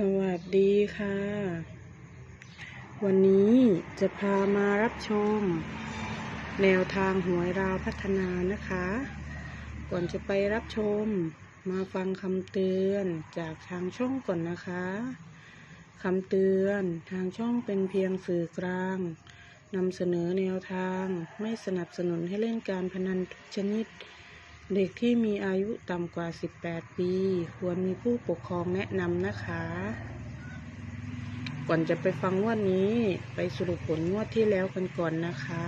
สวัสดีค่ะ วันนี้จะพามารับชม แนวทางหวยราวพัฒนานะคะ ก่อนจะไปรับชม มาฟังคำเตือนจากทางช่องก่อนนะคะคำเตือนทางช่องเป็นเพียงสื่อกลางนำเสนอแนวทางไม่สนับสนุนให้เล่นการพนันทุกชนิด เด็กที่มีอายุต่ำกว่า 18 ปี ควรมีผู้ปกครองแนะนำนะคะ ก่อนจะไปฟังงวดนี้ ไปสรุปผลงวดที่แล้วกันก่อนนะคะ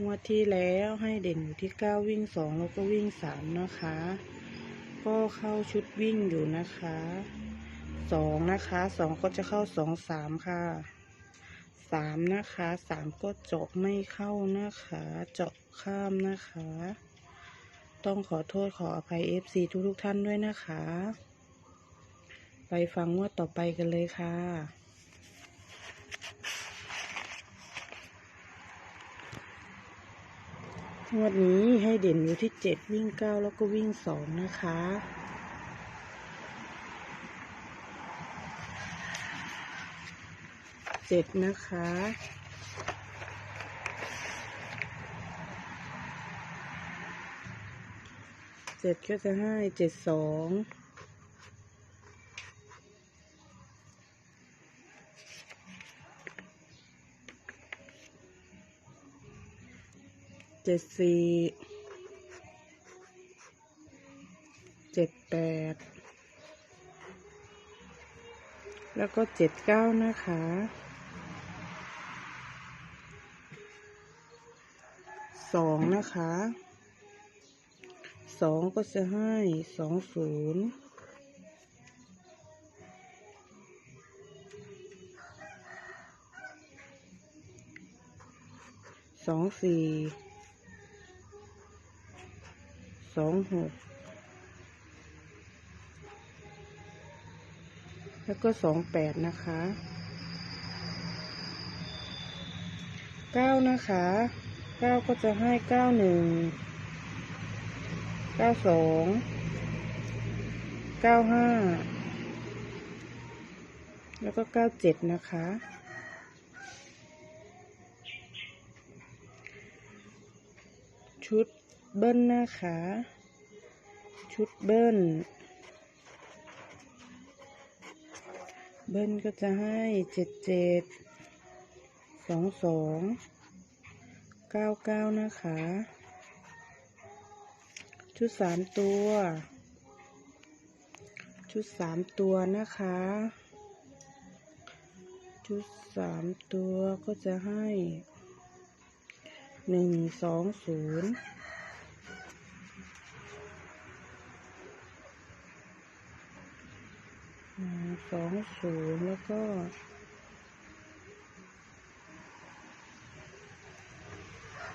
งวดที่แล้วให้เด่นอยู่ที่ 9 วิ่ง 2 แล้วก็วิ่ง 3 นะคะ ก็เข้าชุดวิ่งอยู่นะคะ 2 นะคะ 2 ก็จะเข้า 2 3 ค่ะ สามนะคะสามก็เจาะไม่เข้านะคะ เจาะข้ามนะคะ ต้องขอโทษขออภัย FC ทุกทุกท่านด้วยนะคะ ไปฟังงวดต่อไปกันเลยค่ะงวดนี้ให้เด่นอยู่ที่เจ็ดวิ่งเก้าแล้วก็วิ่งสองนะคะ เจ็ดนะคะ เจ็ดก็จะให้เจ็ดสองเจ็ดสี่เจ็ดแปดแล้วก็เจ็ดเก้านะคะ สองนะคะสองก็จะให้สองศูนย์สองสี่สองหกแล้วก็สองแปดนะคะเก้านะคะ เก้าก็จะให้เก้าหนึ่งเก้าสองเก้าห้าแล้วก็เก้าเจ็ดนะคะ ชุดเบิ้ลนะคะชุดเบิ้ล เบิ้ลก็จะให้เจ็ดเจ็ดสองสอง เก้าเก้านะคะ ชุดสามตัว ชุดสามตัวนะคะ ชุดสามตัวก็จะให้หนึ่งสองศูนย์สองศูนย์แล้วก็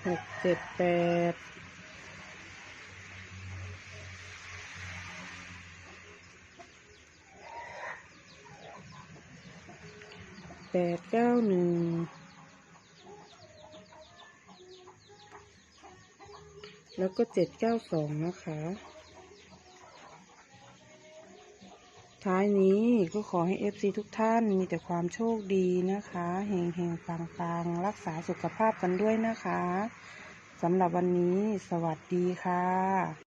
หกเจ็ดแปดแปดเก้าหนึ่งแล้วก็เจ็ดเก้าสองนะคะ ท้ายนี้ก็ขอให้ FC ทุกท่านมีแต่ความโชคดีนะคะเฮงเฮงปังปังรักษาสุขภาพกันด้วยนะคะสำหรับวันนี้สวัสดีค่ะ